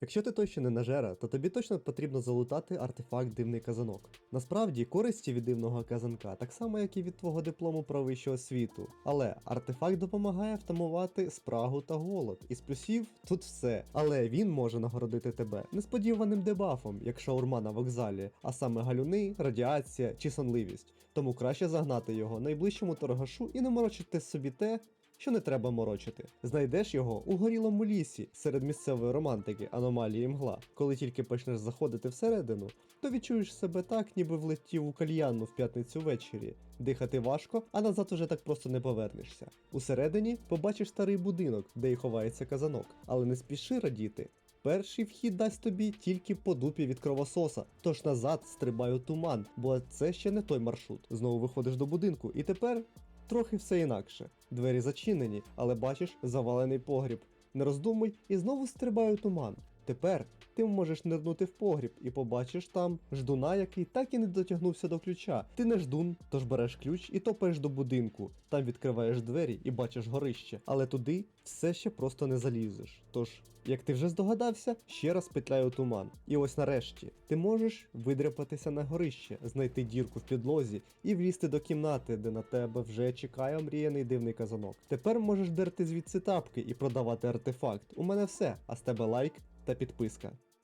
Якщо ти ще не нажера, то тобі точно потрібно залутати артефакт дивний казанок. Насправді, користі від дивного казанка так само, як і від твого диплому про вищу освіту. Але артефакт допомагає втамувати спрагу та голод. Із плюсів тут все. Але він може нагородити тебе несподіваним дебафом, як шаурма на вокзалі, а саме галюни, радіація чи сонливість. Тому краще загнати його найближчому торгашу і не морочити собі те, що не треба морочити. Знайдеш його у горілому лісі серед місцевої романтики, аномалії мгла. Коли тільки почнеш заходити всередину, то відчуєш себе так, ніби влетів у кальянну в п'ятницю ввечері. Дихати важко, а назад уже так просто не повернешся. Усередині побачиш старий будинок, де й ховається казанок, але не спіши радіти. Перший вхід дасть тобі тільки по дупі від кровососа, тож назад стрибай у туман, бо це ще не той маршрут. Знову виходиш до будинку, і тепер трохи все інакше. Двері зачинені, але бачиш завалений погріб. Не роздумуй і знову стрибаю туман. Тепер ти можеш нирнути в погріб і побачиш там ждуна, який так і не дотягнувся до ключа. Ти не ждун, тож береш ключ і топаєш до будинку. Там відкриваєш двері і бачиш горище, але туди все ще просто не залізеш. Тож, як ти вже здогадався, ще раз петляй у туман. І ось нарешті ти можеш видряпатися на горище, знайти дірку в підлозі і влізти до кімнати, де на тебе вже чекає омріяний дивний казанок. Тепер можеш дерти звідси тапки і продавати артефакт. У мене все, а з тебе лайк та підписка.